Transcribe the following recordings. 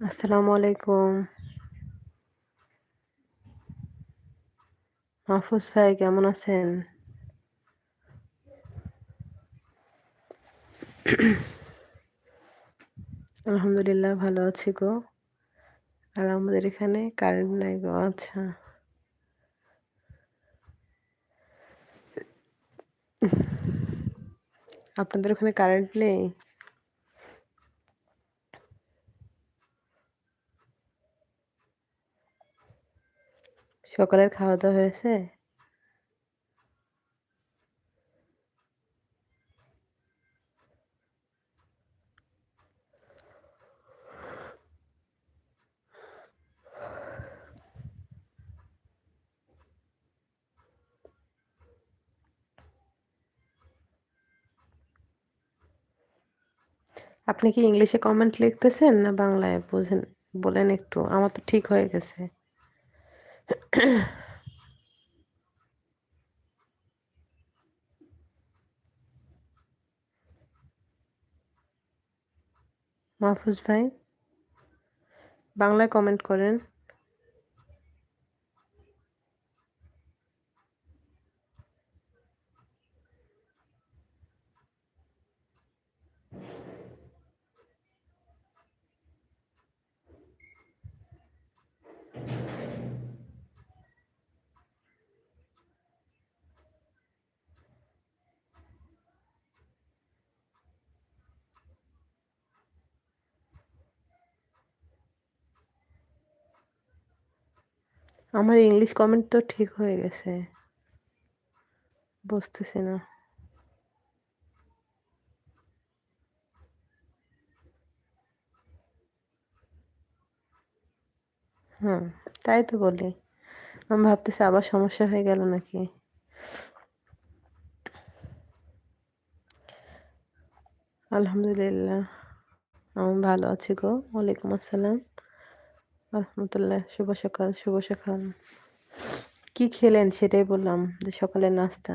আসসালামু আলাইকুম। মাহফুজ ভাই, কেমন আছেন? আলহামদুলিল্লাহ, ভালো আছি গো। আর আমাদের এখানে কারেন্ট নাই গো। আচ্ছা। আপনাদের ওখানে কারেন্ট নেই? সকালের খাওয়া-দাওয়া হয়েছে? আপনি কি ইংলিশে কমেন্ট লিখতেছেন না বাংলায়? বুঝেন, বলেন একটু। আমার তো ঠিক হয়ে গেছে। মাহফুজ ভাই? বাংলায় কমেন্ট করেন। আমার ইংলিশ কমেন্ট তো ঠিক হয়ে গেছে। বুঝতেছি না। হুম, তাই তো বলি। আমি ভাবতেছি আবার সমস্যা হয়ে গেল নাকি? আলহামদুলিল্লাহ। আমি ভালো আছি গো। ওয়ালাইকুম আসসালাম। রাহমাতুল্লাহ। শুভ সকাল, শুভ সকাল। কি খেলেন সেটাই বললাম যে সকালের নাস্তা?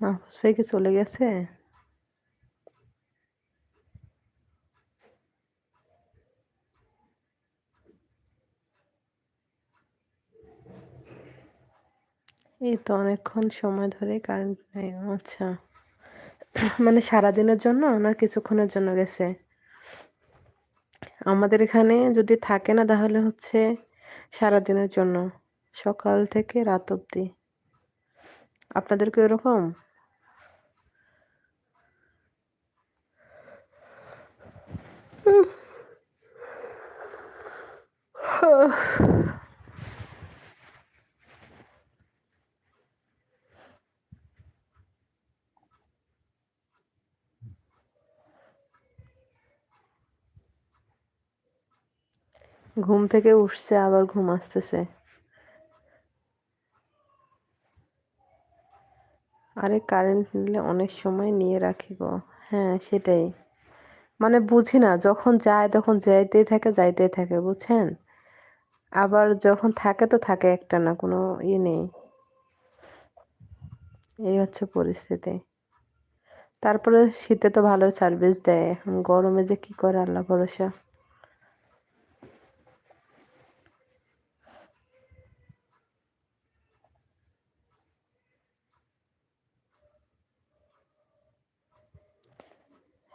মাহফুজ ভাই কি চলে গেছে? এই তো অনেকক্ষণ সময় ধরে কারেন্ট নেই। আচ্ছা। মানে সারাদিনের জন্য না কিছুক্ষণের জন্য গেছে? আমাদের এখানে যদি থাকে না তাহলে হচ্ছে সারাদিনের জন্য। সকাল থেকে রাত অবধি। আপনাদের কি ওরকম? ঘুম থেকে উঠছে আবার ঘুম আসতেছে। আরে কারেন্ট নিলে অনেক সময় নিয়ে রাখি গো। হ্যাঁ, সেটাই। মানে বুঝি না যখন যায় তখন যাইতেই থাকে, যাইতেই থাকে বুঝছেন? আবার যখন থাকে তো থাকে একটা না কোনো ইয়ে নেই। এই হচ্ছে পরিস্থিতি। তারপরে শীতে তো ভালো সার্ভিস দেয়। এখন গরমে যে কি করে আল্লাহ ভরসা।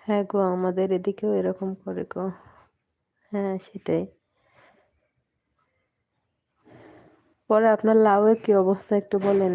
হ্যাঁ গো, আমাদের এদিকেও এরকম করে গো। হ্যাঁ সেটাই। পরে আপনার লাউয়ের কি অবস্থা একটু বলেন।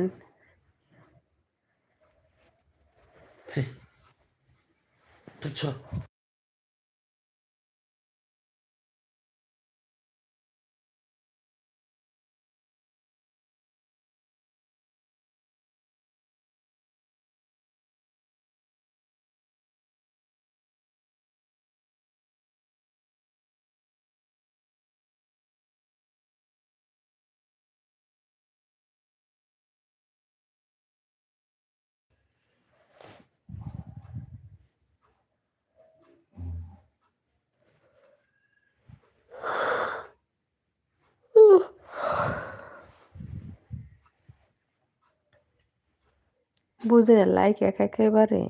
বুঝি না লাইক একা একেবারে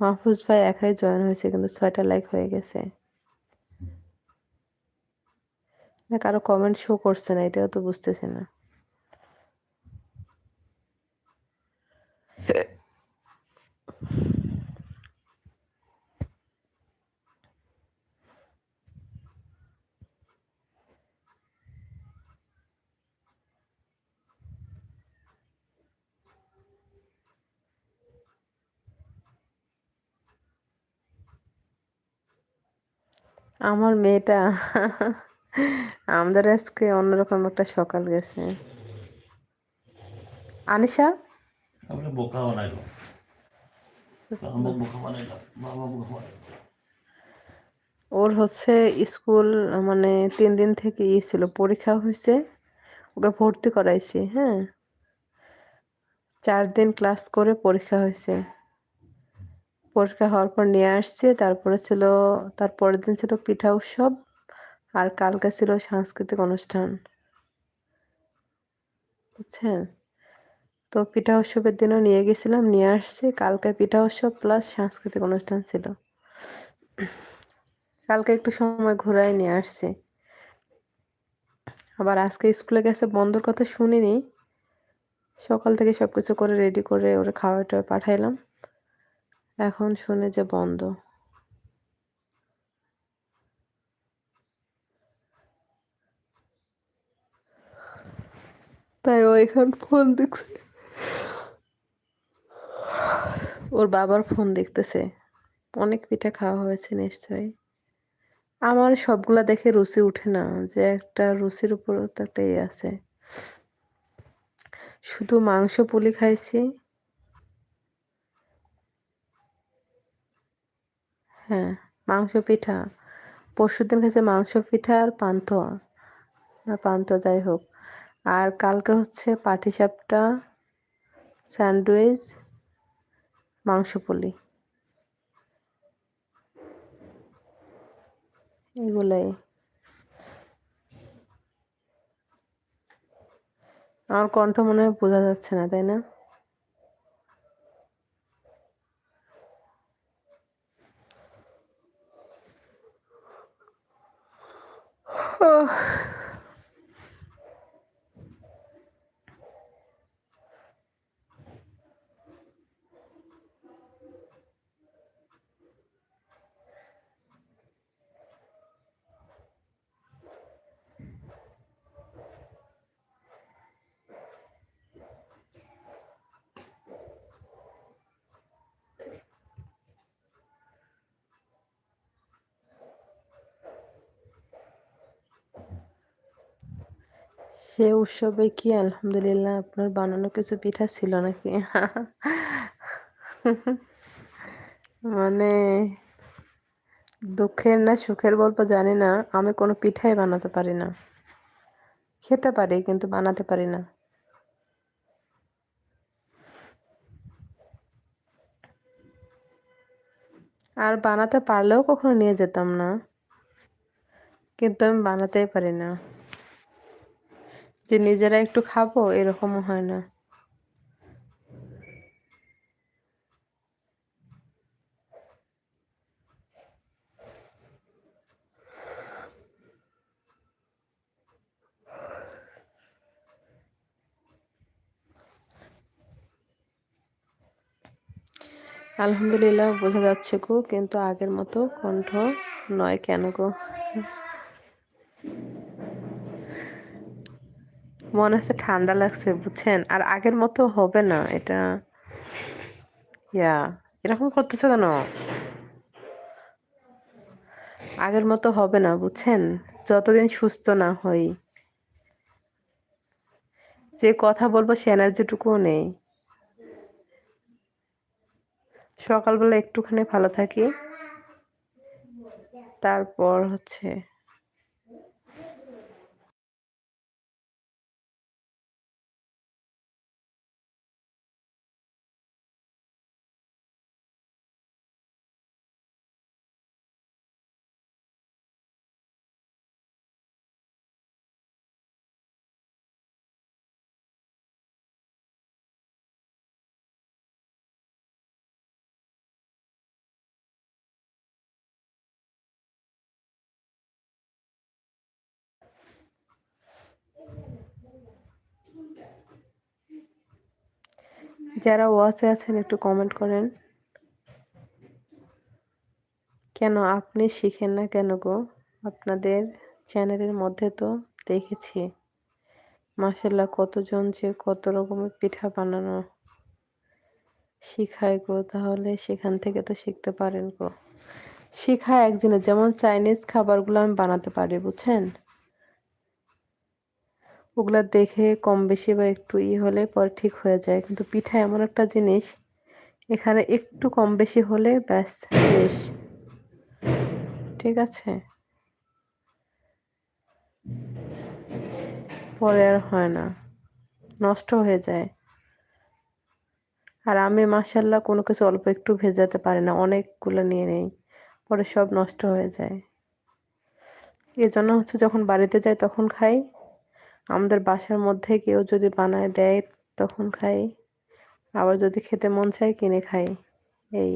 মাহফুজ ভাই একাই জয়েন হয়েছে, কিন্তু ছয়টা লাইক হয়ে গেছে। না কারও কমেন্ট শো করছে না, এটাও তো বুঝতেছে না। আমার মেয়েটা আমাদের আজকে অন্যরকম একটা সকাল গেছে। আনিশা? আমি বোকা বানাইলো বোকা বানাইলো বাবা বোকা বানাইলো। ওর হচ্ছে স্কুল মানে তিন দিন থেকে ইয়ে ছিল পরীক্ষা হয়েছে ওকে ভর্তি করাইছি হ্যাঁ। চার দিন ক্লাস করে পরীক্ষা হয়েছে। পরীক্ষা হওয়ার পর নিয়ে আসছে। তারপরে ছিল, তার পরের দিন ছিল পিঠা উৎসব আর কালকে ছিল সাংস্কৃতিক অনুষ্ঠান। বুঝছেন? তো পিঠা উৎসবের দিনও নিয়ে গেছিলাম, নিয়ে আসছি। কালকে পিঠা উৎসব প্লাস সাংস্কৃতিক অনুষ্ঠান ছিল। কালকে একটু সময় ঘোরায় নিয়ে আসছি। আবার আজকে স্কুলে গেছে, বন্ধর কথা শুনিনি। সকাল থেকে সব কিছু করে রেডি করে ওরা খাওয়া টাওয়া পাঠাইলাম। এখন শুনে যে বন্ধ। তাই ও এখন ফোন দেখছে। ওর বাবার ফোন দেখতেছে। অনেক পিঠা খাওয়া হয়েছে নিশ্চয়ই। আমার সবগুলা দেখে রুচি উঠে না যে একটা রুচির উপর তো একটা ইয়ে আছে। শুধু মাংস পুলি খাইছি হ্যাঁ মাংস পিঠা। পরশুদিন খাইছে মাংস পিঠা আর পান্তুয়া। পান্তুয়া যাই হোক। আর কালকে হচ্ছে পাটিসাপটা, স্যান্ডউইচ, মাংস পুলি। এগুলাই। আমার কণ্ঠ মনে হয় বোঝা যাচ্ছে না, তাই না? Oh. সে উৎসবে কি আলহামদুলিল্লাহ আপনার বানানো কিছু পিঠা ছিল নাকি? মানে দুঃখের না সুখের গল্প জানি না। আমি কোনো পিঠাই বানাতে পারি না। খেতে পারি কিন্তু বানাতে পারি না। আর বানাতে পারলেও কখনো নিয়ে যেতাম না। কিন্তু আমি বানাতেই পারি না। যে নিজেরা একটু খাব, এরকমও হয় না। আলহামদুলিল্লাহ বোঝা যাচ্ছে গো, কিন্তু আগের মতো কণ্ঠ নয় কেন গো? মনে হচ্ছে ঠান্ডা লাগছে, বুঝছেন? আর আগের মতো হবে না, এটা। ইয়া এরকম করতেছো কেন? আগের মতো হবে না, বুঝছেন? যতদিন সুস্থ না হই। যে কথা বলব সে এনার্জিটুকুও নেই। সকালবেলা একটুখানি ভালো থাকি। তারপর হচ্ছে যারা ওয়াচে আছেন, একটু কমেন্ট করেন। কেন আপনি শিখেন না কেন গো? আপনাদের চ্যানেলের মধ্যে তো দেখেছি। মাসাল্লাহ কতজন যে কত রকমের পিঠা বানানো শিখায় গো, তাহলে সেখান থেকে তো শিখতে পারেন গো। শিখায় একদিনে যেমন চাইনিজ খাবারগুলো আমি বানাতে পারি, বুঝছেন? ওগুলা দেখে কম বেশি বা একটু ই হলে পরে ঠিক হয়ে যায়। কিন্তু পিঠা এমন একটা জিনিস, এখানে একটু কম বেশি হলে ব্যাস, শেষ। ঠিক আছে? পরে আর হয় না। নষ্ট হয়ে যায়। আর আমি মাসাল্লাহ কোনো কিছু অল্প একটু ভেজাতে পারি না, অনেকগুলো নিয়ে নেই। পরে সব নষ্ট হয়ে যায়। এজন্য হচ্ছে যখন বাড়িতে যাই তখন খাই। আমাদের বাসার মধ্যে কেউ যদি বানায় দেয়, তখন খাই। আবার যদি খেতে মন চায়, কিনে খাই। এই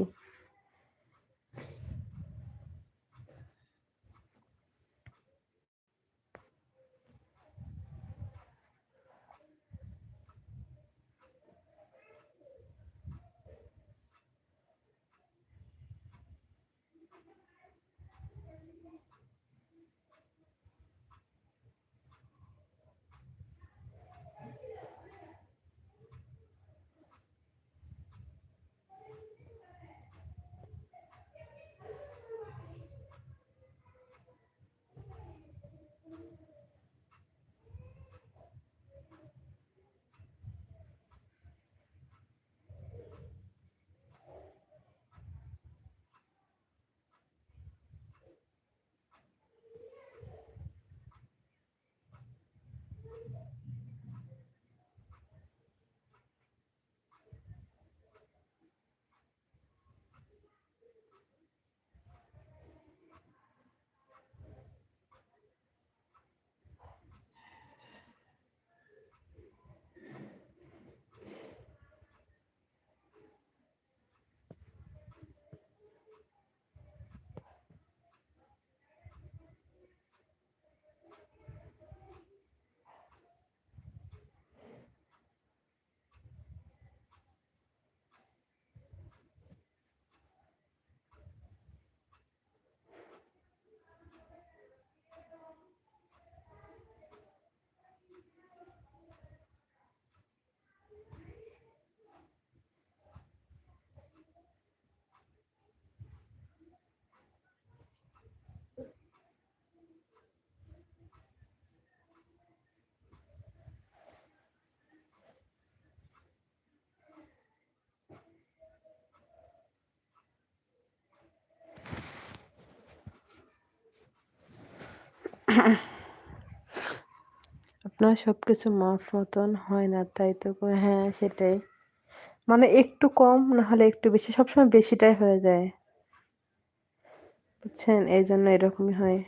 আপনার সব কিছু মাফ মতন হয় না, তাই তো হ্যাঁ সেটাই। মানে একটু কম না হলে একটু বেশি, সবসময় বেশিটাই হয়ে যায়। বুঝছেন? এই জন্য এরকমই হয়।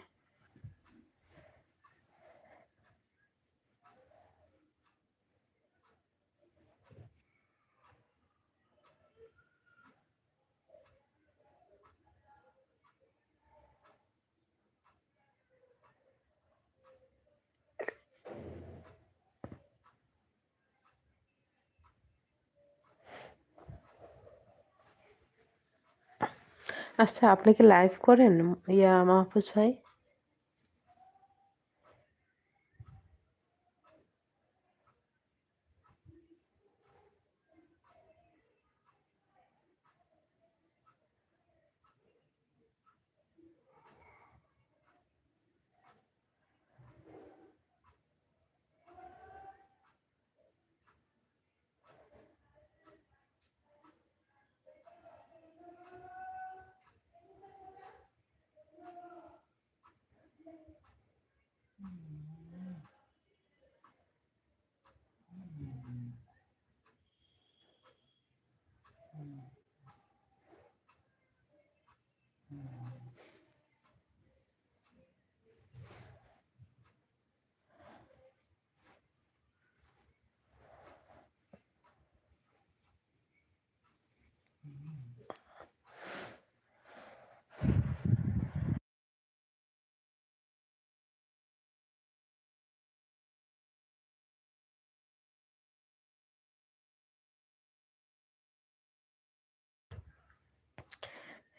আচ্ছা আপনি কি লাইভ করেন? ইয়া মাহফুজ ভাই?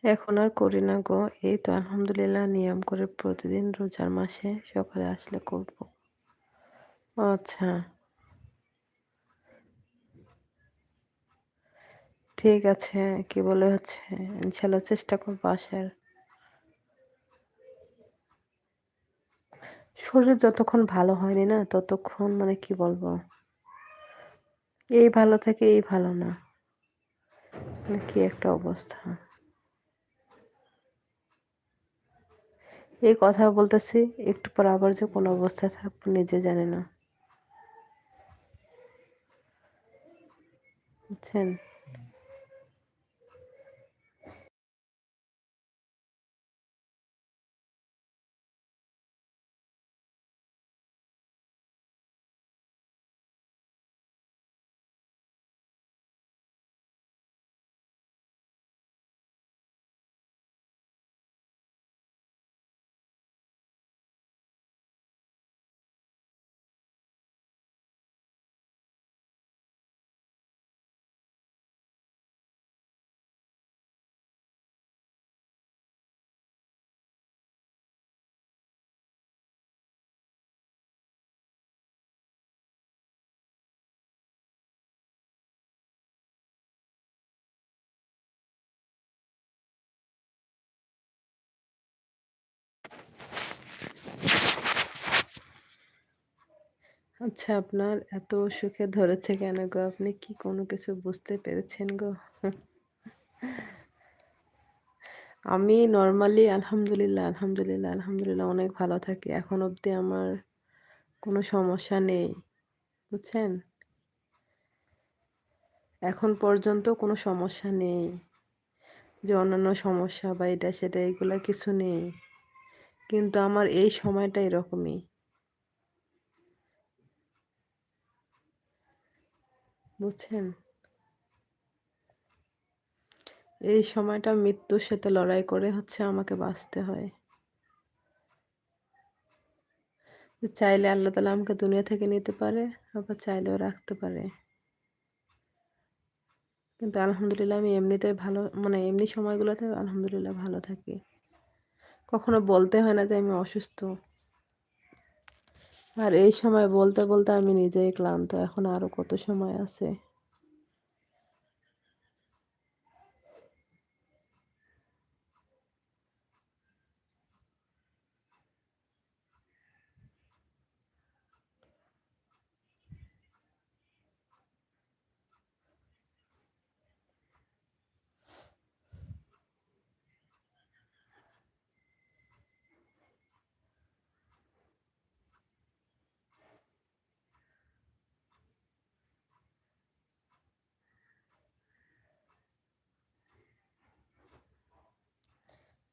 এখন আর করি না গো। এই তো আলহামদুলিল্লাহ নিয়ম করে প্রতিদিন রোজার মাসে সকালে আসলে করব। আচ্ছা। ঠিক আছে, কি বলে হচ্ছে? ইনশাল্লাহ চেষ্টা করব আসার। শরীর যতক্ষণ ভালো হয়নি না, ততক্ষণ মানে কি বলব? এই ভালো থাকে, এই ভালো না। মানে কি একটা অবস্থা। এই কথা বলতেছি একটু পর আবার যে কোন অবস্থায় থাকব নিজে জানে না। বুঝছেন? আচ্ছা আপনার এত সুখে ধরেছে কেন গো? আপনি কি কোনো কিছু বুঝতে পেরেছেন গো? আমি নর্মালি আলহামদুলিল্লাহ আলহামদুলিল্লাহ আলহামদুলিল্লাহ অনেক ভালো থাকি। এখন অবধি আমার কোনো সমস্যা নেই, বুঝছেন? এখন পর্যন্ত কোনো সমস্যা নেই, যে অন্যান্য সমস্যা বা এটা সেটা এগুলো কিছু নেই। কিন্তু আমার এই সময়টা এরকমই। বুঝছেন? এই সময়টা মৃত্যুর সাথে লড়াই করে হচ্ছে আমাকে বাঁচতে হয়। চাইলে আল্লাহ তালা আমাকে দুনিয়া থেকে নিতে পারে, আবার চাইলেও রাখতে পারে। কিন্তু আলহামদুলিল্লাহ আমি এমনিতে ভালো মানে এমনি সময়গুলোতে আলহামদুলিল্লাহ ভালো থাকি। কখনো বলতে হয় না যে আমি অসুস্থ। আর এই সময় বলতে বলতে আমি নিজেই ক্লান্ত। এখন আরও কত সময় আছে?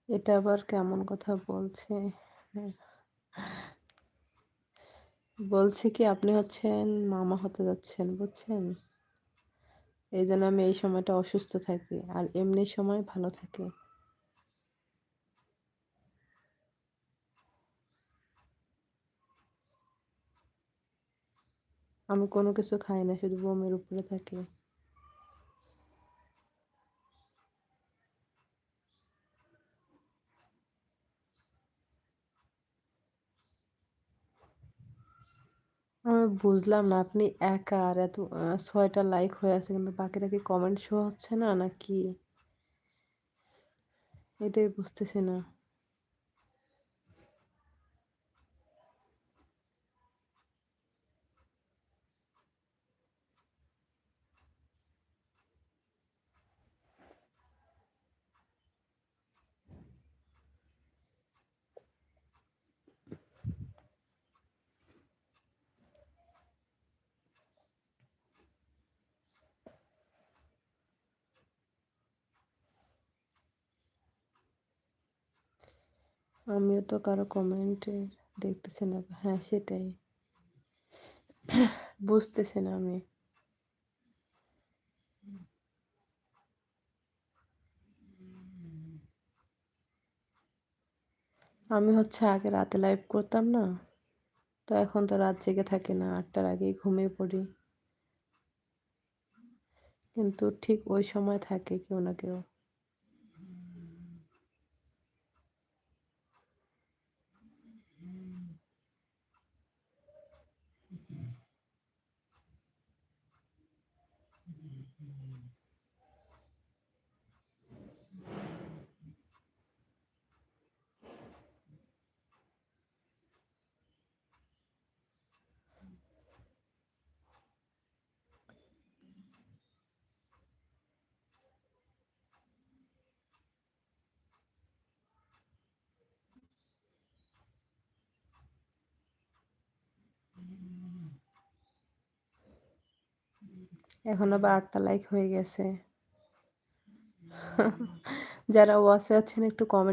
এটা আবার কেমন কথা বলছে? বলছি কি, আপনি হচ্ছেন মামা হতে যাচ্ছেন, বুঝছেন? এই জন্য আমি এই সময়টা অসুস্থ থাকি আর এমনি সময় ভালো থাকি। আমি কোনো কিছু খাই না, শুধু বমির উপরে থাকি। আমি বুঝলাম না, আপনি একা আর এত ছয়টা লাইক হয়ে আছে, কিন্তু বাকিরা কি কমেন্ট শো হচ্ছে না, নাকি? এটাই বুঝতেছি না। আমিও তো কারও কমেন্টে দেখতেছি না। হ্যাঁ, সেটাই। বুঝতেছি না আমি। আমি হচ্ছে আগে রাতে লাইভ করতাম না? তো এখন তো রাত জেগে থাকি না। আটটার আগেই ঘুমিয়ে পড়ি। কিন্তু ঠিক ওই সময় থাকে কেউ না কেউ। এখন আবার আটটা লাইক হয়ে গেছে। যারা ওয়াসে আছেন একটু কমেন্ট